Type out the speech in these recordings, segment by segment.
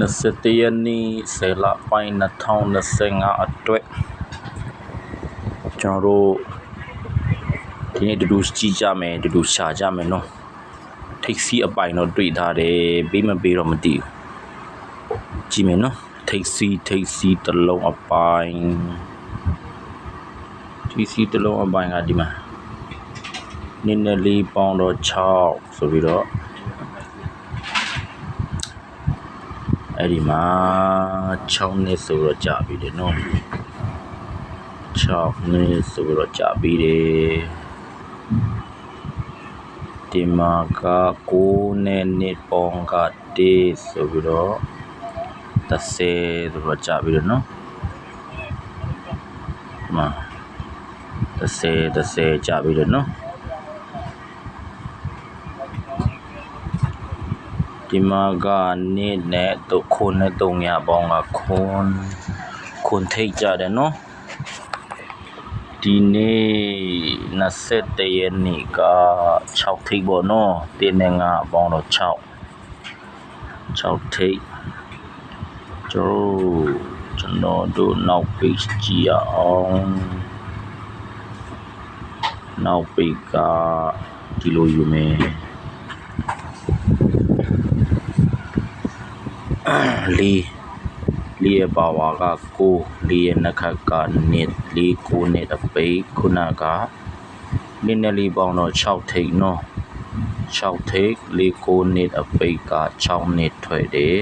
21ရက်နေ့10လပိုင်း2025အတွက်ကျွန်တော်တို့ဒီနေ့တူတူကြည့်ကြမယ်တူတူရှာကြမယ်နော်ထိတ်စီအပိုင်တော့တွေ့ထားတယ်ပေးမပေးတော့မသိဘူးကြည့်မယ်နော်ထိတ်စီထိတ်စီတစ်လုံးအပိုင်ထိတ်စီတစ်လုံးအပိုင်ကဒီမှာနည်းနည်းလေးပေါင်းတော့6ဆိုပြီးတော့ အဲ့ဒီမှာ6နှစ်ဆိုတော့ကြာပြီတယ်နော်6နှစ်ဆိုတော့ကြာပြီတယ်ဒီမှာက9နဲ့နှစ်ပေါင်းက1ဆိုပြီးတော့30ဆိုတော့ကြာပြီတယ်နော်ဒီမှာ30 30ကြာပြီတယ်နော် ဒီမှာကနှစ်နဲ့တော့ခုနဲ့3ညပေါင်းကခွန်ခွန်ထိတ်ကြတယ်နော်ဒီနေ့21ရက်နေ့က6ထိတ်ပေါ့နော်တင်းနဲ့ငါပေါင်းတော့6 6ထိတ်ကျွန်တော်ကျွန်တော်တို့နောက် page ကြည့်ရအောင်နောက် page ကဒီလိုယူမယ် လေးလေးရဲ့ပါဝါက9လေးရဲ့နှက်ခတ်ကနှစ်လေး9နှစ်အပိတ်ခုနကနည်းနည်းလေးပေါင်းတော့6ထိပ်နော်6ထိပ်လေး9နှစ်အပိတ်က6နှစ်ထွက်တယ်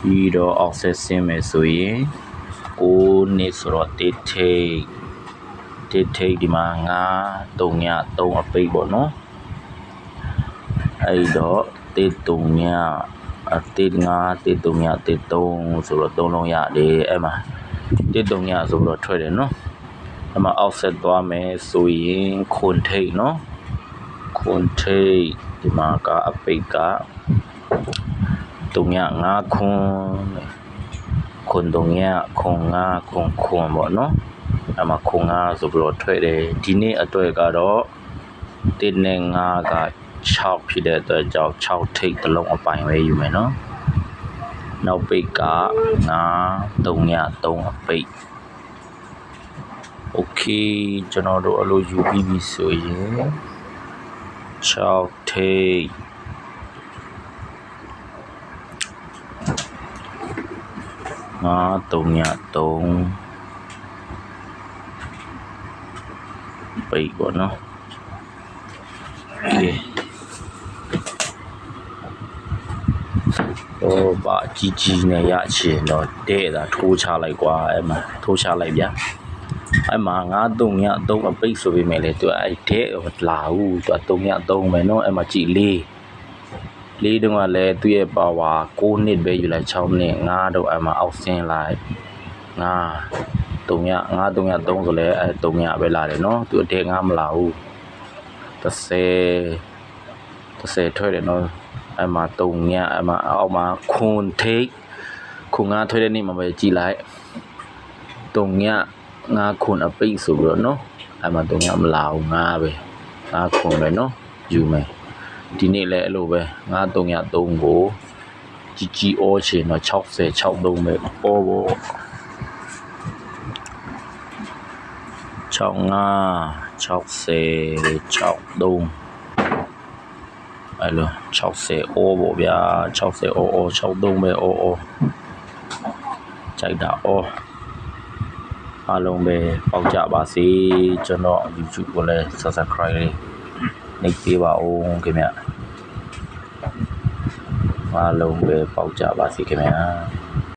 ပြီးတော့အောက်ဆက်ဆင်းမယ်ဆိုရင်9နှစ်ဆိုတော့တစ်ထိပ်တစ်ထိပ်ဒီမှာ9 3ည3အပိတ်ပေါ့နော်အဲ့တော့တစ်3ည အတေး5တေး3ညတေး3ဆိုတော့3လုံးရတယ်အဲ့မှာတေး3ညဆိုတော့ထွက်တယ်နော်အဲ့မှာ offset သွားမယ်ဆိုရင်ခွန်ထိတ်နော်ခွန်ထိတ်ဒီမှာကအပိတ်က3ည5ခွန်ခွန်3ညခွန်5ခွန်ခွန်ပေါ့နော်အဲ့မှာခွန်5ဆိုပြီးတော့ထွက်တယ်ဒီနေ့အတွက်ကတော့တင်းနဲ့5က 6ဖြစ်တဲ့အတွက်ကြောင့်6ထိပ်တစ်လုံးအပိုင်ပဲယူမယ်နော်နောက်ပိတ်က9 3 3အပိတ် okay ကျွန်တော်တို့အလိုယူပြီးပြီဆိုရင်6ထိပ်ငါ3ည3ပိတ်ပေါ့နော် okay อเค ဟိုပါကြီးကြီးနဲ့ရချင်တော့တဲ့တာထိုးချလိုက်ကွာအဲ့မှာထိုးချလိုက်ဗျာအဲ့မှာငါးတုံညအသုံးအပိတ်ဆိုပေမဲ့လေသူအဲ့တဲ့လာဘူးသူတုံညအသုံးမယ်နော်အဲ့မှာကြည်လေးလေးတုန်းကလည်းသူ့ရဲ့ပါဝါ6နှစ်ပဲယူလိုက်6နှစ်ငါးတော့အဲ့မှာအောက်ဆင်းလိုက်ငါးတုံညငါးတုံည3ဆိုလဲအဲ့တုံညပဲလာတယ်နော်သူအတဲ့ငါမလာဘူး30 30ထွက်တယ်နော် အဲ့မှာတုံညအဲ့မှာအောက်မှာခွန်ထိတ်ခွန်ငါထွက်တဲ့နေ့မှာပဲကြည်လိုက်တုံညငါခွန်အပိတ်ဆိုပြီးတော့နော်အဲ့မှာတုံညမလာဘူးငါပဲငါခွန်ပဲနော်ယူမယ်ဒီနေ့လည်းအဲ့လိုပဲငါတုံည3ကိုជីជីအောချင်တော့60 63ပဲအောဘော65 60 63 အဲ့လို60အိုးပေါ့ဗျာ60အိုးအိုး63ပဲအိုးအိုးကြိုက်တာအိုးအားလုံးပဲပေါက်ကြပါစေကျွန်တော် YouTube ကိုလည်း Subscribe လေးနှိပ်ပေးပါဦးခင်ဗျအားလုံးပဲပေါက်ကြပါစေခင်ဗျာ